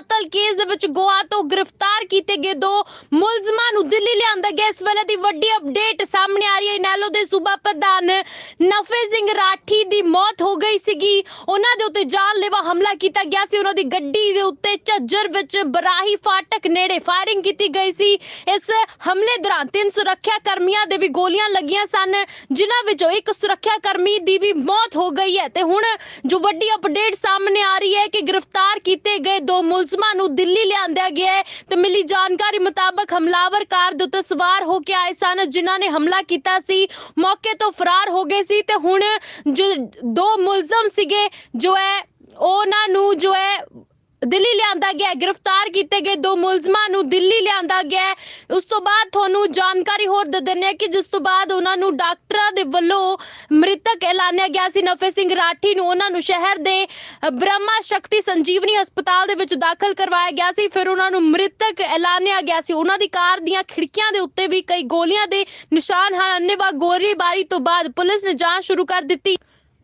ਕਤਲ ਕੇਸ ਦੇ ਵਿੱਚ ਗੋਆ ਤੋਂ ਗ੍ਰਿਫਤਾਰ ਕੀਤੇ ਗਏ ਦੋ ਮੁਲਜ਼ਮਾਂ ਨੂੰ ਦਿੱਲੀ ਲਿਆਂਦਾ ਗਿਆ। ਇਸ ਵੇਲੇ ਦੀ ਵੱਡੀ ਅਪਡੇਟ ਸਾਹਮਣੇ ਆ ਰਹੀ ਹੈ। ਇਨੈਲੋ ਦੇ ਸੂਬਾ ਪ੍ਰਧਾਨ ਨਫੇ ਸਿੰਘ ਰਾਠੀ ਦੀ ਮੌਤ ਹੋ ਗਈ ਸੀਗੀ। ਉਹਨਾਂ ਦੇ ਉੱਤੇ ਜਾਨਲੇਵਾ ਹਮਲਾ ਕੀਤਾ ਗਿਆ ਸੀ। ਉਹਨਾਂ ਦੀ ਗੱਡੀ ਦੇ ਉੱਤੇ ਝੱਜਰ ਵਿੱਚ ਬਰਾਹੀ ਫਾਟਕ ਨੇੜੇ ਫਾਇਰਿੰਗ ਕੀਤੀ ਗਈ ਸੀ। ਇਸ ਹਮਲੇ ਦੌਰਾਨ ਤਿੰਨ ਸੁਰੱਖਿਆ ਕਰਮੀਆਂ ਦੇ ਵੀ ਗੋਲੀਆਂ ਲੱਗੀਆਂ ਸਨ। ਜਿਨ੍ਹਾਂ ਵਿੱਚੋਂ ਇੱਕ ਸੁਰੱਖਿਆ ਕਰਮੀ ਦੀ ਵੀ ਮੌਤ ਹੋ ਗਈ ਹੈ। ਤੇ ਹੁਣ ਜੋ ਵੱਡੀ ਅਪਡੇਟ ਸਾਹਮਣੇ ਆ ਰਹੀ ਹੈ ਕਿ ਗ੍ਰਿਫਤਾਰ ਕੀਤੇ ਗਏ ਦੋ ਮੁਲਜ਼ਮਾਂ ਨੂੰ ਦਿੱਲੀ ਲਿਆਂਦਿਆ ਗਿਆ ਹੈ। ਤੇ ਮਿਲੀ ਜਾਣਕਾਰੀ ਮੁਤਾਬਕ ਹਮਲਾਵਰ ਕਾਰ ਦੇ ਉੱਤੇ ਸਵਾਰ ਹੋ ਕੇ ਆਏ ਸਨ, ਜਿਨ੍ਹਾਂ ਨੇ ਹਮਲਾ ਕੀਤਾ ਸੀ। ਮੌਕੇ ਤੋਂ ਫਰਾਰ ਹੋ ਗਏ ਸੀ ਤੇ ਹੁਣ ਜੋ ਦੋ ਮੁਲਜ਼ਮ ਸੀਗੇ, ਜੋ ਹੈ, ਉਹਨਾਂ ਨੂੰ ਜੋ ਹੈ ਦਿੱਲੀ ਲਿਆਂਦਾ ਗਿਆ ਗ੍ਰਿਫਤਾਰ ਕੀਤੇ ਗਏ ਦੋ ਮੁਲਜ਼ਮਾਂ ਨੂੰ ਦਿੱਲੀ ਲਿਆਂਦਾ ਗਿਆ ਉਸ ਤੋਂ ਬਾਅਦ ਤੁਹਾਨੂੰ ਜਾਣਕਾਰੀ ਹੋਰ ਦੇ ਦਿੰਦੇ ਕਿ ਜਿਸ ਤੋਂ ਬਾਅਦ ਉਹਨਾਂ ਨੂੰ ਡਾਕਟਰਾਂ ਦੇ ਵੱਲੋਂ ਮ੍ਰਿਤਕ ਐਲਾਨਿਆ ਗਿਆ ਸੀ। ਨਫੇ ਸਿੰਘ ਰਾਠੀ ਨੂੰ ਉਹਨਾਂ ਨੂੰ ਸ਼ਹਿਰ ਦੇ ਬ੍ਰਹਮਾ ਸ਼ਕਤੀ ਸੰਜੀਵਨੀ ਹਸਪਤਾਲ ਦੇ ਵਿੱਚ ਦਾਖਲ ਕਰਵਾਇਆ ਗਿਆ ਸੀ। ਫਿਰ ਉਹਨਾਂ ਨੂੰ ਮ੍ਰਿਤਕ ਐਲਾਨਿਆ ਗਿਆ ਸੀ। ਉਹਨਾਂ ਦੀ ਕਾਰ ਦੀਆਂ ਖਿੜਕੀਆਂ ਦੇ ਉੱਤੇ ਵੀ ਕਈ ਗੋਲੀਆਂ ਦੇ ਨਿਸ਼ਾਨ ਹਨ। ਅੰਨੇਵਾਹ ਗੋਲੀਬਾਰੀ ਤੋਂ ਬਾਅਦ ਪੁਲਿਸ ਨੇ ਜਾਂਚ ਸ਼ੁਰੂ ਕਰ ਦਿੱਤੀ।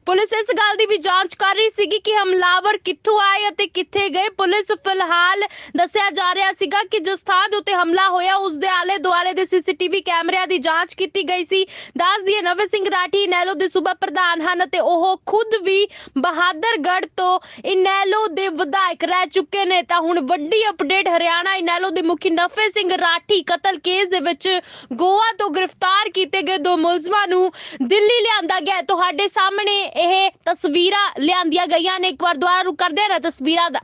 ਪੁਲਿਸ ਇਸ ਗੱਲ ਦੀ ਵੀ ਜਾਂਚ ਕਰ ਰਹੀ ਸੀਗੀ ਕਿ ਹਮਲਾਵਰ ਕਿੱਥੋਂ ਆਏ ਅਤੇ ਕਿੱਥੇ ਗਏ। ਪੁਲਿਸ ਫਿਲਹਾਲ ਦੱਸਿਆ ਜਾ ਰਿਹਾ ਸੀਗਾ ਕਿ ਜਿਸ ਥਾਂ ਦੇ ਉੱਤੇ ਹਮਲਾ ਹੋਇਆ, ਉਸ ਦੇ ਆਲੇ ਦੁਆਲੇ ਦੇ ਸੀਸੀਟੀਵੀ ਕੈਮਰਿਆਂ ਦੀ ਜਾਂਚ ਕੀਤੀ ਗਈ ਸੀ। ਦੱਸ ਦਈਏ, ਨਵੇਂ ਸਿੰਘ ਰਾਠੀ ਨੈਲੋ ਦੇ ਸੂਬਾ ਪ੍ਰਧਾਨ ਹਨ ਅਤੇ ਉਹ ਖੁਦ ਵੀ ਬਹਾਦਰਗੜ੍ਹ ਤੋਂ ਇਨੈਲੋ ਦੇ ਵਿਧਾਇਕ ਰਹਿ ਚੁੱਕੇ ਨੇ। ਤਾਂ ਹੁਣ ਵੱਡੀ ਅਪਡੇਟ ਹਰਿਆਣਾ ਇਨੈਲੋ ਦੇ ਮੁਖੀ ਨਫੇ ਸਿੰਘ ਰਾਠੀ ਕਤਲ ਕੇਸ ਦੇ ਵਿੱਚ ਗੋਆ ਤੋਂ ਗ੍ਰਿਫਤਾਰ ਕੀਤੇ ਗਏ ਦੋ ਮੁਲਜ਼ਮਾਂ ਨੂੰ ਦਿੱਲੀ ਲਿਆਂਦਾ ਗਿਆ। ਤੁਹਾਡੇ ਸਾਹਮਣੇ ਇਹ ਤਸਵੀਰਾਂ ਲਿਆਂਦੀਆਂ ਗਈਆਂ ਨੇ। ਇੱਕ ਵਾਰ ਦੁਬਾਰਾ ਕਰਦੇ ਹਾਂ ਨਾ ਤਸਵੀਰਾਂ ਦਾ।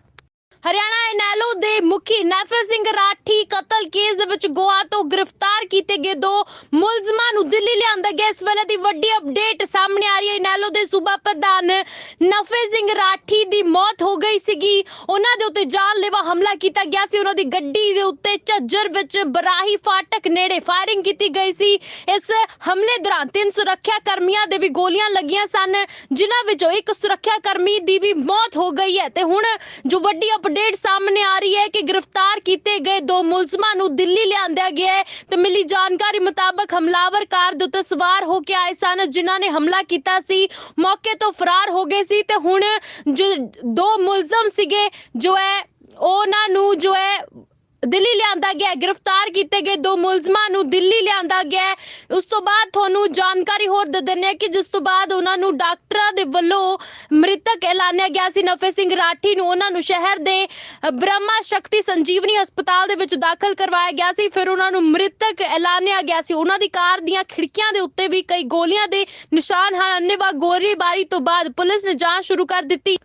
ਹਰਿਆਣਾ ਇਨੈਲੋ ਦੇ ਮੁਖੀ ਨੈਫਰ ਸਿੰਘ ਰਾਠੀ ਕਤਲ ਕੇਸ ਦੇ ਵਿੱਚ ਗੋਆ ਤੋਂ ਗ੍ਰਿਫਤਾਰ ਕੀਤੇ ਗਏ ਦੋ ਮੁਲਜ਼ਮਾਂ ਨੂੰ ਦਿੱਲੀ ਲਿਆਂਦਾ ਗਿਆ। ਇਸ ਵੇਲੇ ਦੀ ਵੱਡੀ ਅਪਡੇਟ ਸਾਹਮਣੇ ਆ ਰਹੀ ਹੈ। ਇਨੈਲੋ ਦੇ ਸੂਬਾ ਪ੍ਰਧਾਨ ਨਫੇ ਸਿੰਘ ਰਾਠੀ ਦੀ ਮੌਤ ਹੋ ਗਈ ਸੀਗੀ। ਉਹਨਾਂ ਦੇ ਉੱਤੇ ਜਾਨਲੇਵਾ ਹਮਲਾ ਕੀਤਾ ਗਿਆ ਸੀ। ਉਹਨਾਂ ਦੀ ਗੱਡੀ ਦੇ ਉੱਤੇ ਝੱਜਰ ਵਿੱਚ ਬਰਾਹੀ ਫਾਟਕ ਨੇੜੇ ਫਾਇਰਿੰਗ ਕੀਤੀ ਗਈ ਸੀ। ਇਸ ਹਮਲੇ ਦੌਰਾਨ ਤਿੰਨ ਸੁਰੱਖਿਆ ਕਰਮੀਆਂ ਦੇ ਵੀ ਗੋਲੀਆਂ ਲੱਗੀਆਂ ਸਨ, ਜਿਨ੍ਹਾਂ ਵਿੱਚੋਂ ਇੱਕ ਸੁਰੱਖਿਆ ਕਰਮੀ ਦੀ ਵੀ ਮੌਤ ਹੋ ਗਈ ਹੈ। ਤੇ ਹੁਣ ਜੋ ਵੱਡੀ ਅਪਡੇਟ ਸਾਹਮਣੇ ਆ ਰਹੀ ਹੈ ਕਿ ਗ੍ਰਿਫਤਾਰ ਕੀਤੇ ਗਏ ਦੋ ਮੁਲਜ਼ਮਾਂ ਨੂੰ ਦਿੱਲੀ ਲਿਆਂਦਾ ਗਿਆ ਹੈ ਤੇ ਮਿਲੀ ਜਾਣਕਾਰੀ ਮੁਤਾਬਕ ਹਮਲਾਵਰ ਕਾਰ ਦੇ ਉੱਤੇ ਸਵਾਰ ਹੋ ਕੇ ਆਏ ਸਨ, ਜਿਨ੍ਹਾਂ ਨੇ ਹਮਲਾ ਕੀਤਾ ਸੀ। ਮੌਕੇ ਤੋਂ ਫਰਾਰ ਹੋ ਗਏ ਸੀ ਤੇ ਹੁਣ ਜੋ ਦੋ ਮੁਲਜ਼ਮ ਸੀਗੇ, ਜੋ ਹੈ, ਉਹਨਾਂ ਨੂੰ ਜੋ ਹੈ ਦਿੱਲੀ ਲਿਆਂਦਾ ਗਿਆ ਗ੍ਰਿਫਤਾਰ ਕੀਤੇ ਗਏ ਦੋ ਮੁਲਜ਼ਮਾਂ ਨੂੰ ਦਿੱਲੀ ਲਿਆਂਦਾ ਗਿਆ ਉਸ ਤੋਂ ਬਾਅਦ ਤੁਹਾਨੂੰ ਜਾਣਕਾਰੀ ਹੋਰ ਦੇ ਦਿੰਦੇ ਹਾਂ ਕਿ ਜਿਸ ਤੋਂ ਬਾਅਦ ਉਹਨਾਂ ਨੂੰ ਡਾਕਟਰਾਂ ਦੇ ਵੱਲੋਂ ਮ੍ਰਿਤਕ ਐਲਾਨਿਆ ਗਿਆ ਸੀ। ਨਫੇ ਸਿੰਘ ਰਾਠੀ ਨੂੰ ਉਹਨਾਂ ਨੂੰ ਸ਼ਹਿਰ ਦੇ ਬ੍ਰਹਮਾ ਸ਼ਕਤੀ ਸੰਜੀਵਨੀ ਹਸਪਤਾਲ ਦੇ ਵਿੱਚ ਦਾਖਲ ਕਰਵਾਇਆ ਗਿਆ ਸੀ। ਫਿਰ ਉਹਨਾਂ ਨੂੰ ਮ੍ਰਿਤਕ ਐਲਾਨਿਆ ਗਿਆ ਸੀ। ਉਹਨਾਂ ਦੀ ਕਾਰ ਦੀਆਂ ਖਿੜਕੀਆਂ ਦੇ ਉੱਤੇ ਵੀ ਕਈ ਗੋਲੀਆਂ ਦੇ ਨਿਸ਼ਾਨ ਹਨ। ਅੰਨੇਵਾਹ ਗੋਲੀਬਾਰੀ ਤੋਂ ਬਾਅਦ ਪੁਲਿਸ ਨੇ ਜਾਂਚ ਸ਼ੁਰੂ ਕਰ ਦਿੱਤੀ।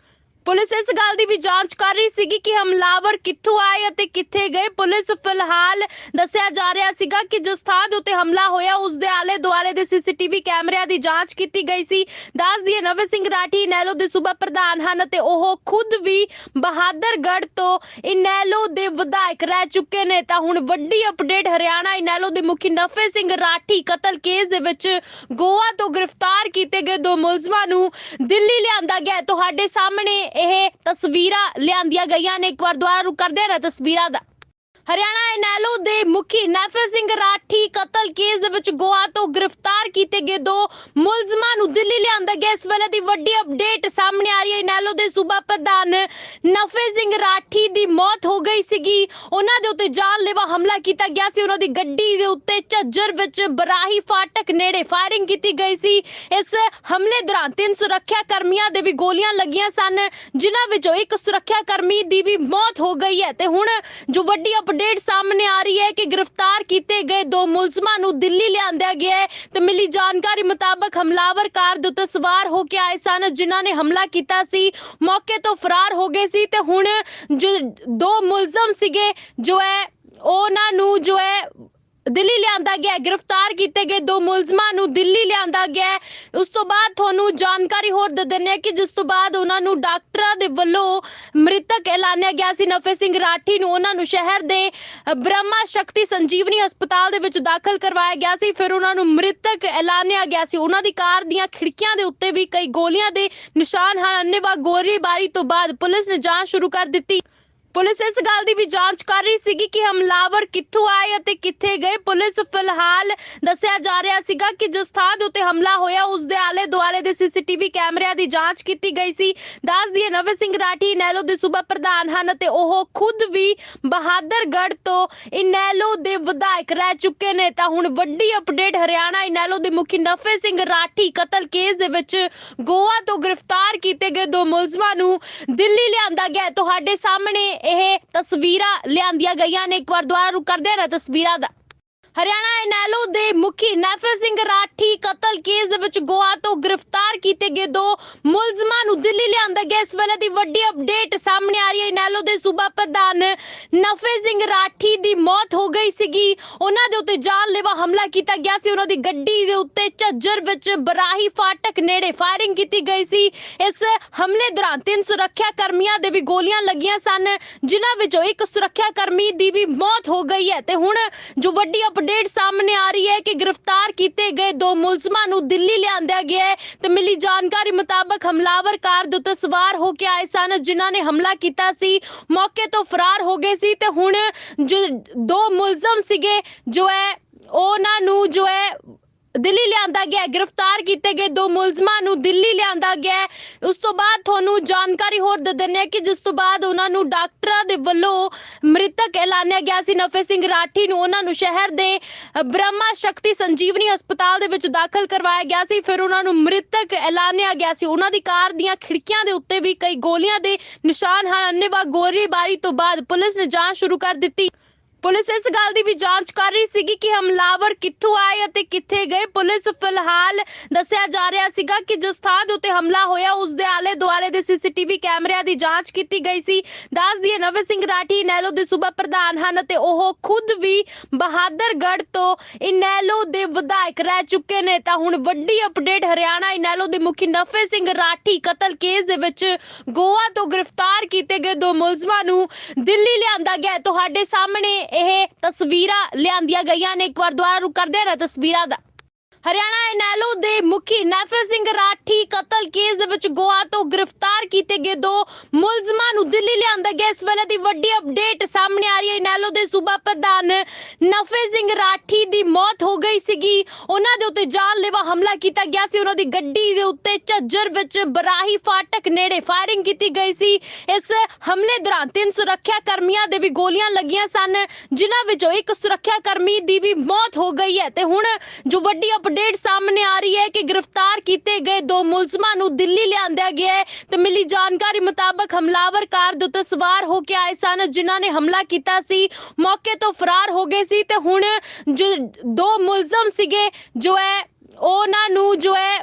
ਪੁਲਿਸ ਇਸ ਗੱਲ ਦੀ ਵੀ ਜਾਂਚ ਕਰ ਰਹੀ ਸੀਗੀ ਕਿ ਹਮਲਾਵਰ ਕਿੱਥੋਂ ਆਏ ਅਤੇ ਕਿੱਥੇ ਗਏ। ਪੁਲਿਸ ਫਿਲਹਾਲ ਦੱਸਿਆ ਜਾ ਰਿਹਾ ਸੀਗਾ ਕਿ ਜਿਸ ਥਾਂ ਦੇ ਉੱਤੇ ਹਮਲਾ ਹੋਇਆ, ਉਸ ਦੇ ਆਲੇ ਦੁਆਲੇ ਦੇ ਸੀਸੀਟੀਵੀ ਕੈਮਰਿਆਂ ਦੀ ਜਾਂਚ ਕੀਤੀ ਗਈ ਸੀ। ਦੱਸ ਦਈਏ, ਨਵੇਂ ਸਿੰਘ ਰਾਠੀ ਇਨੈਲੋ ਦੇ ਸੂਬਾ ਪ੍ਰਧਾਨ ਹਨ ਅਤੇ ਉਹ ਖੁਦ ਵੀ ਬਹਾਦਰਗੜ੍ਹ ਤੋਂ ਇਨੈਲੋ ਦੇ ਵਿਧਾਇਕ ਰਹਿ ਚੁੱਕੇ ਨੇ। ਤਾਂ ਹੁਣ ਵੱਡੀ ਅਪਡੇਟ ਹਰਿਆਣਾ ਇਨੈਲੋ ਦੇ ਮੁਖੀ ਨਫੇ ਸਿੰਘ ਰਾਠੀ ਕਤਲ ਕੇਸ ਦੇ ਵਿੱਚ ਗੋਆ ਤੋਂ ਗ੍ਰਿਫਤਾਰ ਕੀਤੇ ਗਏ ਦੋ ਮੁਲਜ਼ਮਾਂ ਨੂੰ ਦਿੱਲੀ ਲਿਆਂਦਾ ਗਿਆ। ਤੁਹਾਡੇ ਸਾਹਮਣੇ ਇਹ ਤਸਵੀਰਾਂ ਲਿਆਂਦੀਆਂ ਗਈਆਂ ਨੇ। ਇੱਕ ਵਾਰ ਦੁਬਾਰਾ ਰੁਕ ਕਰਦੇ ਹਾਂ ਨਾ ਤਸਵੀਰਾਂ ਦਾ। ਹਰਿਆਣਾ ਇਨੈਲੋ ਦੇ ਮੁਖੀ ਨੈਫਰ ਸਿੰਘ ਰਾਠੀ ਕਤਲ ਕੇਸ ਦੇ ਵਿੱਚ ਗੋਆ ਤੋਂ ਗ੍ਰਿਫਤਾਰ ਕੀਤੇ ਗਏ ਦੋ ਮੁਲਜ਼ਮਾਂ ਨੂੰ ਦਿੱਲੀ ਲਿਆਂਦਾ ਗਿਆ। ਇਸ ਵੇਲੇ ਦੀ ਵੱਡੀ ਅਪਡੇਟ ਸਾਹਮਣੇ ਆ ਰਹੀ ਹੈ। ਇਨੈਲੋ ਦੇ ਸੂਬਾ ਪ੍ਰਧਾਨ ਨਫੇ ਸਿੰਘ ਰਾਠੀ ਦੀ ਮੌਤ ਹੋ ਗਈ ਸੀਗੀ। ਉਹਨਾਂ ਦੇ ਉੱਤੇ ਜਾਨਲੇਵਾ ਹਮਲਾ ਕੀਤਾ ਗਿਆ ਸੀ। ਉਹਨਾਂ ਦੀ ਗੱਡੀ ਦੇ ਉੱਤੇ ਝੱਜਰ ਵਿੱਚ ਬਰਾਹੀ ਫਾਟਕ ਨੇੜੇ ਫਾਇਰਿੰਗ ਕੀਤੀ ਗਈ ਸੀ। ਇਸ ਹਮਲੇ ਦੌਰਾਨ ਤਿੰਨ ਸੁਰੱਖਿਆ ਕਰਮੀਆਂ ਦੇ ਵੀ ਗੋਲੀਆਂ ਲੱਗੀਆਂ ਸਨ, ਜਿਨ੍ਹਾਂ ਵਿੱਚੋਂ ਇੱਕ ਸੁਰੱਖਿਆ ਕਰਮੀ ਦੀ ਵੀ ਮੌਤ ਹੋ ਗਈ ਹੈ। ਤੇ ਹੁਣ ਜੋ ਵੱਡੀ ਅਪਡੇਟ ਸਾਹਮਣੇ ਆ ਰਹੀ ਹੈ ਕਿ ਗ੍ਰਿਫਤਾਰ ਕੀਤੇ ਗਏ ਦੋ ਮੁਲਜ਼ਮਾਂ ਨੂੰ ਦਿੱਲੀ ਲਿਆਂਦਾ ਗਿਆ ਹੈ ਤੇ ਮਿਲੀ ਜਾਣਕਾਰੀ ਮੁਤਾਬਕ ਹਮਲਾਵਰ ਕਾਰ ਦੇ ਉੱਤੇ ਸਵਾਰ ਹੋ ਕੇ ਆਏ ਸਨ, ਜਿਨ੍ਹਾਂ ਨੇ ਹਮਲਾ ਕੀਤਾ ਸੀ। ਮੌਕੇ ਤੋਂ ਫਰਾਰ ਹੋ ਗਏ ਸੀ ਤੇ ਹੁਣ ਜੋ ਦੋ ਮੁਲਜ਼ਮ ਸੀਗੇ, ਜੋ ਹੈ, ਉਹਨਾਂ ਨੂੰ ਜੋ ਹੈ ਦਿੱਲੀ ਲਿਆਂਦਾ ਗਿਆ ਗ੍ਰਿਫਤਾਰ ਕੀਤੇ ਗਏ ਦੋ ਮੁਲਜ਼ਮਾਂ ਨੂੰ ਦਿੱਲੀ ਲਿਆਂਦਾ ਗਿਆ ਉਸ ਤੋਂ ਬਾਅਦ ਤੁਹਾਨੂੰ ਜਾਣਕਾਰੀ ਹੋਰ ਦੇ ਦਿੰਦੇ ਹਾਂ ਕਿ ਜਿਸ ਤੋਂ ਬਾਅਦ ਉਹਨਾਂ ਨੂੰ ਡਾਕਟਰਾਂ ਦੇ ਵੱਲੋਂ ਮ੍ਰਿਤਕ ਐਲਾਨਿਆ ਗਿਆ ਸੀ। ਨਫੇ ਸਿੰਘ ਰਾਠੀ ਨੂੰ ਉਹਨਾਂ ਨੂੰ ਸ਼ਹਿਰ ਦੇ ਬ੍ਰਹਮਾ ਸ਼ਕਤੀ ਸੰਜੀਵਨੀ ਹਸਪਤਾਲ ਦੇ ਵਿੱਚ ਦਾਖਲ ਕਰਵਾਇਆ ਗਿਆ ਸੀ। ਫਿਰ ਉਹਨਾਂ ਨੂੰ ਮ੍ਰਿਤਕ ਐਲਾਨਿਆ ਗਿਆ ਸੀ। ਉਹਨਾਂ ਦੀ ਕਾਰ ਦੀਆਂ ਖਿੜਕੀਆਂ ਦੇ ਉੱਤੇ ਵੀ ਕਈ ਗੋਲੀਆਂ ਦੇ ਨਿਸ਼ਾਨ ਹਨ। ਅੰਨੇਵਾ ਗੋਲੀਬਾਰੀ ਤੋਂ ਬਾਅਦ ਪੁਲਿਸ ਨੇ ਜਾਂਚ ਸ਼ੁਰੂ ਕਰ ਦਿੱਤੀ। ਪੁਲਿਸ ਇਸ ਗੱਲ ਦੀ ਵੀ ਜਾਂਚ ਕਰ ਰਹੀ ਸੀਗੀ ਕਿ ਹਮਲਾਵਰ ਕਿੱਥੋਂ ਆਏ ਅਤੇ ਕਿੱਥੇ ਗਏ। ਪੁਲਿਸ ਫਿਲਹਾਲ ਦੱਸਿਆ ਜਾ ਰਿਹਾ ਸੀਗਾ ਕਿ ਜਿਸ ਥਾਂ ਦੇ ਉੱਤੇ ਹਮਲਾ ਹੋਇਆ, ਉਸ ਦੇ ਆਲੇ ਦੁਆਲੇ ਦੇ ਸੀਸੀਟੀਵੀ ਕੈਮਰਿਆਂ ਦੀ ਜਾਂਚ ਕੀਤੀ ਗਈ ਸੀ। ਦੱਸ ਦਈਏ, ਨਵੇਂ ਸਿੰਘ ਰਾਠੀ ਇਨੈਲੋ ਦੇ ਸੂਬਾ ਪ੍ਰਧਾਨ ਹਨ ਅਤੇ ਉਹ ਖੁਦ ਵੀ ਬਹਾਦਰਗੜ੍ਹ ਤੋਂ ਇਨੈਲੋ ਦੇ ਵਿਧਾਇਕ ਰਹਿ ਚੁੱਕੇ ਨੇ। ਤਾਂ ਹੁਣ ਵੱਡੀ ਅਪਡੇਟ ਹਰਿਆਣਾ ਇਨੈਲੋ ਦੇ ਮੁਖੀ ਨਫੇ ਸਿੰਘ ਰਾਠੀ ਕਤਲ ਕੇਸ ਦੇ ਵਿੱਚ ਗੋਆ ਤੋਂ ਗ੍ਰਿਫਤਾਰ ਕੀਤੇ ਗਏ ਦੋ ਮੁਲਜ਼ਮਾਂ ਨੂੰ ਦਿੱਲੀ ਲਿਆਂਦਾ ਗਿਆ। ਤੁਹਾਡੇ ਸਾਹਮਣੇ ਇਹ ਤਸਵੀਰਾਂ ਲਿਆਂਦੀਆਂ ਗਈਆਂ ਨੇ। ਇੱਕ ਵਾਰ ਦੁਬਾਰਾ ਰੁਕ ਕਰਦੇ ਹਾਂ ਨਾ ਤਸਵੀਰਾਂ ਦਾ। ਹਰਿਆਣਾ ਇਨੈਲੋ ਦੇ ਮੁਖੀ ਨੈਫੇ ਸਿੰਘ ਰਾਠੀ ਕਤਲ ਕੇਸ ਦੇ ਵਿੱਚ ਗੋਆ ਤੋਂ ਗ੍ਰਿਫਤਾਰ ਕੀਤੇ ਗਏ ਦੋ ਮੁਲਜ਼ਮਾਂ ਨੂੰ ਦਿੱਲੀ ਲਿਆਂਦਾ ਗਿਆ। ਇਸ ਵੇਲੇ ਦੀ ਵੱਡੀ ਅਪਡੇਟ ਸਾਹਮਣੇ ਆ ਰਹੀ ਹੈ। ਇਨੈਲੋ ਦੇ ਸੂਬਾ ਪ੍ਰਧਾਨ ਨਫੇ ਸਿੰਘ ਰਾਠੀ ਦੀ ਮੌਤ ਹੋ ਗਈ ਸੀਗੀ। ਉਹਨਾਂ ਦੇ ਉੱਤੇ ਜਾਨਲੇਵਾ ਹਮਲਾ ਕੀਤਾ ਗਿਆ ਸੀ। ਉਹਨਾਂ ਦੀ ਗੱਡੀ ਦੇ ਉੱਤੇ ਝੱਜਰ ਵਿੱਚ ਬਰਾਹੀ ਫਾਟਕ ਨੇੜੇ ਫਾਇਰਿੰਗ ਕੀਤੀ ਗਈ ਸੀ। ਇਸ ਹਮਲੇ ਦੌਰਾਨ ਤਿੰਨ ਸੁਰੱਖਿਆ ਕਰਮੀਆਂ ਦੇ ਵੀ ਗੋਲੀਆਂ ਲੱਗੀਆਂ ਸਨ, ਜਿਨ੍ਹਾਂ ਵਿੱਚੋਂ ਇੱਕ ਸੁਰੱਖਿਆ ਕਰਮੀ ਦੀ ਵੀ ਮੌਤ ਹੋ ਗਈ ਹੈ। ਤੇ ਹੁਣ ਜੋ ਵੱਡੀ ਅਪਡੇਟ ਸਾਹਮਣੇ ਆ ਰਹੀ ਹੈ ਕਿ ਗ੍ਰਿਫਤਾਰ ਕੀਤੇ ਗਏ ਦੋ ਮੁਲਜ਼ਮਾਂ ਨੂੰ ਦਿੱਲੀ ਲਿਆਂਦਾ ਗਿਆ ਹੈ ਤੇ ਮਿਲੀ ਜਾਣਕਾਰੀ ਮੁਤਾਬਕ ਹਮਲਾਵਰ ਕਾਰ ਦੇ ਉੱਤੇ ਸਵਾਰ ਹੋ ਕੇ ਆਏ ਸਨ, ਜਿਨ੍ਹਾਂ ਨੇ ਹਮਲਾ ਕੀਤਾ ਸੀ, ਮੌਕੇ ਤੋਂ ਫਰਾਰ ਹੋ ਗਏ ਸੀ ਤੇ ਹੁਣ ਜੋ ਦੋ ਮੁਲਜ਼ਮ ਸੀਗੇ, ਜੋ ਹੈ, ਉਹਨਾਂ ਨੂੰ ਜੋ ਹੈ ਦਿੱਲੀ ਲਿਆਂਦਾ ਗਿਆ ਗ੍ਰਿਫਤਾਰ ਕੀਤੇ ਗਏ ਦੋ ਮੁਲਜ਼ਮਾਂ ਨੂੰ ਦਿੱਲੀ ਲਿਆਂਦਾ ਗਿਆ ਉਸ ਤੋਂ ਬਾਅਦ ਤੁਹਾਨੂੰ ਜਾਣਕਾਰੀ ਹੋਰ ਦੇ ਦਿੰਦੇ ਕਿ ਜਿਸ ਤੋਂ ਬਾਅਦ ਉਹਨਾਂ ਨੂੰ ਡਾਕਟਰਾਂ ਦੇ ਵੱਲੋਂ ਮ੍ਰਿਤਕ ਐਲਾਨਿਆ ਗਿਆ ਸੀ। ਨਫੇ ਸਿੰਘ ਰਾਠੀ ਨੂੰ ਉਹਨਾਂ ਨੂੰ ਸ਼ਹਿਰ ਦੇ ਬ੍ਰਹਮਾ ਸ਼ਕਤੀ ਸੰਜੀਵਨੀ ਹਸਪਤਾਲ ਦੇ ਵਿੱਚ ਦਾਖਲ ਕਰਵਾਇਆ ਗਿਆ ਸੀ। ਫਿਰ ਉਹਨਾਂ ਨੂੰ ਮ੍ਰਿਤਕ ਐਲਾਨਿਆ ਗਿਆ ਸੀ। ਉਹਨਾਂ ਦੀ ਕਾਰ ਦੀਆਂ ਖਿੜਕੀਆਂ ਦੇ ਉੱਤੇ ਵੀ ਕਈ ਗੋਲੀਆਂ ਦੇ ਨਿਸ਼ਾਨ ਹਨ। ਅੰਨੇਵਾ ਗੋਲੀਬਾਰੀ ਤੋਂ ਬਾਅਦ ਪੁਲਿਸ ਨੇ ਜਾਂਚ ਸ਼ੁਰੂ ਕਰ ਦਿੱਤੀ। ਪੁਲਿਸ ਇਸ ਗੱਲ ਦੀ ਵੀ ਜਾਂਚ ਕਰ ਰਹੀ ਸੀਗੀ ਕਿ ਹਮਲਾਵਰ ਕਿੱਥੋਂ ਆਏ ਅਤੇ ਕਿੱਥੇ ਗਏ। ਪੁਲਿਸ ਫਿਲਹਾਲ ਦੱਸਿਆ ਜਾ ਰਿਹਾ ਸੀਗਾ ਕਿ ਜਿਸ ਥਾਂ ਦੇ ਉੱਤੇ ਹਮਲਾ ਹੋਇਆ, ਉਸ ਦੇ ਆਲੇ ਦੁਆਲੇ ਦੇ ਸੀਸੀਟੀਵੀ ਕੈਮਰਿਆਂ ਦੀ ਜਾਂਚ ਕੀਤੀ ਗਈ ਸੀ। ਦੱਸ ਦਈਏ, ਨਵੇਂ ਸਿੰਘ ਰਾਠੀ ਇਨੈਲੋ ਦੇ ਸੂਬਾ ਪ੍ਰਧਾਨ ਹਨ ਅਤੇ ਉਹ ਖੁਦ ਵੀ ਬਹਾਦਰਗੜ੍ਹ ਤੋਂ ਇਨੈਲੋ ਦੇ ਵਿਧਾਇਕ ਰਹਿ ਚੁੱਕੇ ਨੇ। ਤਾਂ ਹੁਣ ਵੱਡੀ ਅਪਡੇਟ ਹਰਿਆਣਾ ਇਨੈਲੋ ਦੇ ਮੁਖੀ ਨਫੇ ਸਿੰਘ ਰਾਠੀ ਕਤਲ ਕੇਸ ਦੇ ਵਿੱਚ ਗੋਆ ਤੋਂ ਗ੍ਰਿਫਤਾਰ ਕੀਤੇ ਗਏ ਦੋ ਮੁਲਜ਼ਮਾਂ ਨੂੰ ਦਿੱਲੀ ਲਿਆਂਦਾ ਗਿਆ। ਤੁਹਾਡੇ ਸਾਹਮਣੇ ਇਹ ਤਸਵੀਰਾਂ ਲਿਆਂਦੀਆਂ ਗਈਆਂ ਨੇ। ਇੱਕ ਵਾਰ ਦੁਬਾਰਾ ਰੁਕ ਕਰਦੇ ਹਾਂ ਨਾ ਤਸਵੀਰਾਂ ਦਾ ਹਰਿਆਣਾ ਇਨੈਲੋ ਦੇ ਮੁਖੀ ਨੈਫੇ ਸਿੰਘ ਰਾਠੀ ਕਤਲ ਕੇਸ ਦੇ ਵਿੱਚ ਗੋਆ ਤੋਂ ਗ੍ਰਿਫਤਾਰ ਕੀਤੇ ਗਏ ਦੋ ਮੁਲਜ਼ਮਾਂ ਨੂੰ ਦਿੱਲੀ ਲਿਆਂਦਾ ਗਿਆ। ਇਸ ਵੇਲੇ ਦੀ ਵੱਡੀ ਅਪਡੇਟ ਸਾਹਮਣੇ ਆ ਰਹੀ ਹੈ। ਇਨੈਲੋ ਦੇ ਸੂਬਾ ਪ੍ਰਧਾਨ ਨਫੇ ਸਿੰਘ ਰਾਠੀ ਦੀ ਮੌਤ ਹੋ ਗਈ ਸੀਗੀ। ਉਹਨਾਂ ਦੇ ਉੱਤੇ ਜਾਨਲੇਵਾ ਹਮਲਾ ਕੀਤਾ ਗਿਆ ਸੀ। ਉਹਨਾਂ ਦੀ ਗੱਡੀ ਦੇ ਉੱਤੇ ਝੱਜਰ ਵਿੱਚ ਬਰਾਹੀ ਫਾਟਕ ਨੇੜੇ ਫਾਇਰਿੰਗ ਕੀਤੀ ਗਈ ਸੀ। ਇਸ ਹਮਲੇ ਦੌਰਾਨ ਤਿੰਨ ਸੁਰੱਖਿਆ ਕਰਮੀਆਂ ਦੇ ਵੀ ਗੋਲੀਆਂ ਲੱਗੀਆਂ ਸਨ, ਜਿਨ੍ਹਾਂ ਵਿੱਚੋਂ ਇੱਕ ਸੁਰੱਖਿਆ ਕਰਮੀ ਦੀ ਵੀ ਮੌਤ ਹੋ ਗਈ ਹੈ। ਤੇ ਹੁਣ ਜੋ ਵੱਡੀ ਅਪਡੇਟ ਸਾਹਮਣੇ ਆ ਰਹੀ ਹੈ ਕਿ ਗ੍ਰਿਫਤਾਰ ਕੀਤੇ ਗਏ ਦੋ ਮੁਲਜ਼ਮਾਂ ਨੂੰ ਦਿੱਲੀ ਲਿਆਂਦਾ ਗਿਆ ਹੈ ਤੇ ਮਿਲੀ ਜਾਣਕਾਰੀ ਮੁਤਾਬਕ ਹਮਲਾਵਰ ਕਾਰ ਦੇ ਉੱਤੇ ਸਵਾਰ ਹੋ ਕੇ ਆਏ ਸਨ, ਜਿਨ੍ਹਾਂ ਨੇ ਹਮਲਾ ਕੀਤਾ ਸੀ। ਮੌਕੇ ਤੋਂ ਫਰਾਰ ਹੋ ਗਏ ਸੀ ਤੇ ਹੁਣ ਜੋ ਦੋ ਮੁਲਜ਼ਮ ਸੀਗੇ, ਜੋ ਹੈ, ਉਹਨਾਂ ਨੂੰ ਜੋ ਹੈ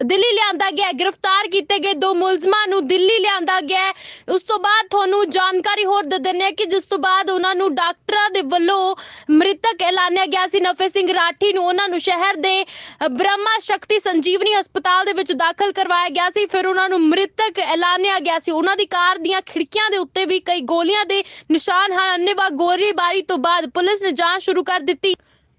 ਦਿੱਲੀ ਲਿਆਂਦਾ ਗਿਆ ਹੈ। ਗ੍ਰਿਫਤਾਰ ਕੀਤੇ ਗਏ ਦੋ ਮੁਲਜ਼ਮਾਂ ਨੂੰ ਦਿੱਲੀ ਲਿਆਂਦਾ ਗਿਆ ਉਸ ਤੋਂ ਬਾਅਦ ਤੁਹਾਨੂੰ ਜਾਣਕਾਰੀ ਹੋਰ ਦੇ ਦਿੰਦੇ ਕਿ ਜਿਸ ਤੋਂ ਬਾਅਦ ਉਹਨਾਂ ਨੂੰ ਡਾਕਟਰਾਂ ਦੇ ਵੱਲੋਂ ਮ੍ਰਿਤਕ ਐਲਾਨਿਆ ਗਿਆ ਸੀ। ਨਫੇ ਸਿੰਘ ਰਾਠੀ ਨੂੰ ਉਹਨਾਂ ਨੂੰ ਸ਼ਹਿਰ ਦੇ ਬ੍ਰਹਮਾ ਸ਼ਕਤੀ ਸੰਜੀਵਨੀ ਹਸਪਤਾਲ ਦੇ ਵਿੱਚ ਦਾਖਲ ਕਰਵਾਇਆ ਗਿਆ ਸੀ। ਫਿਰ ਉਹਨਾਂ ਨੂੰ ਮ੍ਰਿਤਕ ਐਲਾਨਿਆ ਗਿਆ ਸੀ। ਉਹਨਾਂ ਦੀ ਕਾਰ ਦੀਆਂ ਖਿੜਕੀਆਂ ਦੇ ਉੱਤੇ ਵੀ ਕਈ ਗੋਲੀਆਂ ਦੇ ਨਿਸ਼ਾਨ ਹਨ। ਅੰਨੇਵਾਹ ਗੋਲੀਬਾਰੀ ਤੋਂ ਬਾਅਦ ਪੁਲਿਸ ਨੇ ਜਾਂਚ ਸ਼ੁਰੂ ਕਰ ਦਿੱਤੀ।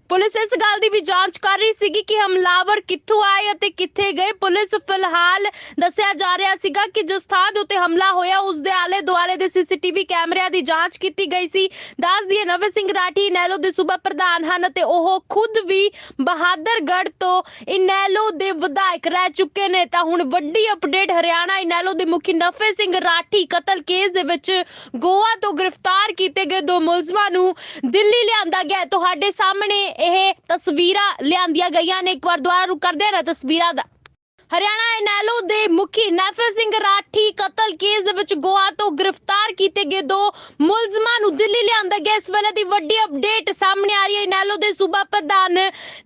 ਪੁਲਿਸ ਇਸ ਗੱਲ ਦੀ ਵੀ ਜਾਂਚ ਕਰ ਰਹੀ ਸੀਗੀ ਕਿ ਹਮਲਾਵਰ ਕਿੱਥੋਂ ਆਏ ਅਤੇ ਕਿੱਥੇ ਗਏ। ਪੁਲਿਸ ਫਿਲਹਾਲ ਦੱਸਿਆ ਜਾ ਰਿਹਾ ਸੀਗਾ ਕਿ ਜਿਸ ਥਾਂ ਦੇ ਉੱਤੇ ਹਮਲਾ ਹੋਇਆ, ਉਸ ਦੇ ਆਲੇ ਦੁਆਲੇ ਦੇ ਸੀਸੀਟੀਵੀ ਕੈਮਰਿਆਂ ਦੀ ਜਾਂਚ ਕੀਤੀ ਗਈ ਸੀ। ਦੱਸ ਦਈਏ, ਨਵੇਂ ਸਿੰਘ ਰਾਠੀ ਇਨੈਲੋ ਦੇ ਸੂਬਾ ਪ੍ਰਧਾਨ ਹਨ ਅਤੇ ਉਹ ਖੁਦ ਵੀ ਬਹਾਦਰਗੜ੍ਹ ਤੋਂ ਇਨੈਲੋ ਦੇ ਵਿਧਾਇਕ ਰਹਿ ਚੁੱਕੇ ਨੇ। ਤਾਂ ਹੁਣ ਵੱਡੀ ਅਪਡੇਟ ਹਰਿਆਣਾ ਇਨੈਲੋ ਦੇ ਮੁਖੀ ਨਫੇ ਸਿੰਘ ਰਾਠੀ ਕਤਲ ਕੇਸ ਦੇ ਵਿੱਚ ਗੋਆ ਤੋਂ ਗ੍ਰਿਫਤਾਰ ਕੀਤੇ ਗਏ ਦੋ ਮੁਲਜ਼ਮਾਂ ਨੂੰ ਦਿੱਲੀ ਲਿਆਂਦਾ ਗਿਆ। ਤੁਹਾਡੇ ਸਾਹਮਣੇ ਇਹ ਤਸਵੀਰਾਂ ਲਿਆਂਦੀਆਂ ਗਈਆਂ ਨੇ ਇੱਕ ਵਾਰ ਦੁਬਾਰਾ ਰੁਕ ਕਰਦੇ ਹਾਂ ਨਾ ਤਸਵੀਰਾਂ ਦਾ ਹਰਿਆਣਾ ਇਨੈਲੋ ਦੇ ਮੁਖੀ ਨੈਫੇ ਸਿੰਘ ਰਾਠੀ ਕਤਲ ਕੇਸ ਦੇ ਵਿੱਚ ਗੋਆ ਤੋਂ ਗ੍ਰਿਫਤਾਰ ਕੀਤੇ ਗਏ ਦੋ ਮੁਲਜ਼ਮਾਂ ਨੂੰ ਦਿੱਲੀ ਲਿਆਂਦਾ ਗਿਆ। ਇਸ ਵੇਲੇ ਦੀ ਵੱਡੀ ਅਪਡੇਟ ਸਾਹਮਣੇ ਆ ਰਹੀ ਹੈ। ਇਨੈਲੋ ਦੇ ਸੂਬਾ ਪ੍ਰਧਾਨ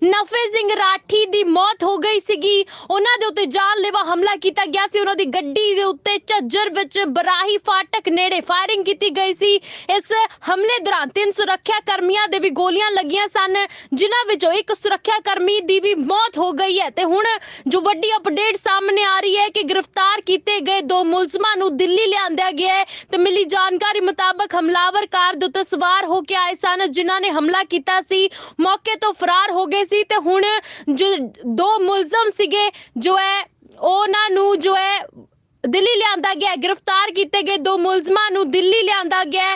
ਨਫੇ ਸਿੰਘ ਰਾਠੀ ਦੀ ਮੌਤ ਹੋ ਗਈ ਸੀਗੀ। ਉਹਨਾਂ ਦੇ ਉੱਤੇ ਜਾਨਲੇਵਾ ਹਮਲਾ ਕੀਤਾ ਗਿਆ ਸੀ। ਉਹਨਾਂ ਦੀ ਗੱਡੀ ਦੇ ਉੱਤੇ ਝੱਜਰ ਵਿੱਚ ਬਰਾਹੀ ਫਾਟਕ ਨੇੜੇ ਫਾਇਰਿੰਗ ਕੀਤੀ ਗਈ ਸੀ। ਇਸ ਹਮਲੇ ਦੌਰਾਨ ਤਿੰਨ ਸੁਰੱਖਿਆ ਕਰਮੀਆਂ ਦੇ ਵੀ ਗੋਲੀਆਂ ਲੱਗੀਆਂ ਸਨ, ਜਿਨ੍ਹਾਂ ਵਿੱਚੋਂ ਇੱਕ ਸੁਰੱਖਿਆ ਕਰਮੀ ਦੀ ਵੀ ਮੌਤ ਹੋ ਗਈ ਹੈ। ਤੇ ਹੁਣ ਜੋ ਵੱਡੀ ਅਪਡੇਟ ਸਾਹਮਣੇ ਆ ਰਹੀ ਹੈ ਕਿ ਗ੍ਰਿਫਤਾਰ ਕੀਤੇ ਗਏ ਦੋ ਮੁਲਜ਼ਮਾਂ ਨੂੰ ਦਿੱਲੀ ਲਿਆਂਦਿਆ ਗਿਆ ਹੈ ਤੇ ਮਿਲੀ ਜਾਣਕਾਰੀ ਮੁਤਾਬਕ ਹਮਲਾਵਰ ਕਾਰ ਦੇ ਉੱਤੇ ਸਵਾਰ ਹੋ ਕੇ ਆਏ ਸਨ, ਜਿਨ੍ਹਾਂ ਨੇ ਹਮਲਾ ਕੀਤਾ ਸੀ। ਮੌਕੇ ਤੋਂ ਫਰਾਰ ਹੋ ਗਏ ਸੀ ਤੇ ਹੁਣ ਜੋ ਦੋ ਮੁਲਜ਼ਮ ਸੀਗੇ, ਜੋ ਹੈ, ਉਹਨਾਂ ਨੂੰ ਜੋ ਹੈ ਦਿੱਲੀ ਲਿਆਂਦਾ ਗਿਆ ਗ੍ਰਿਫਤਾਰ ਕੀਤੇ ਗਏ ਦੋ ਮੁਲਜ਼ਮਾਂ ਨੂੰ ਦਿੱਲੀ ਲਿਆਂਦਾ ਗਿਆ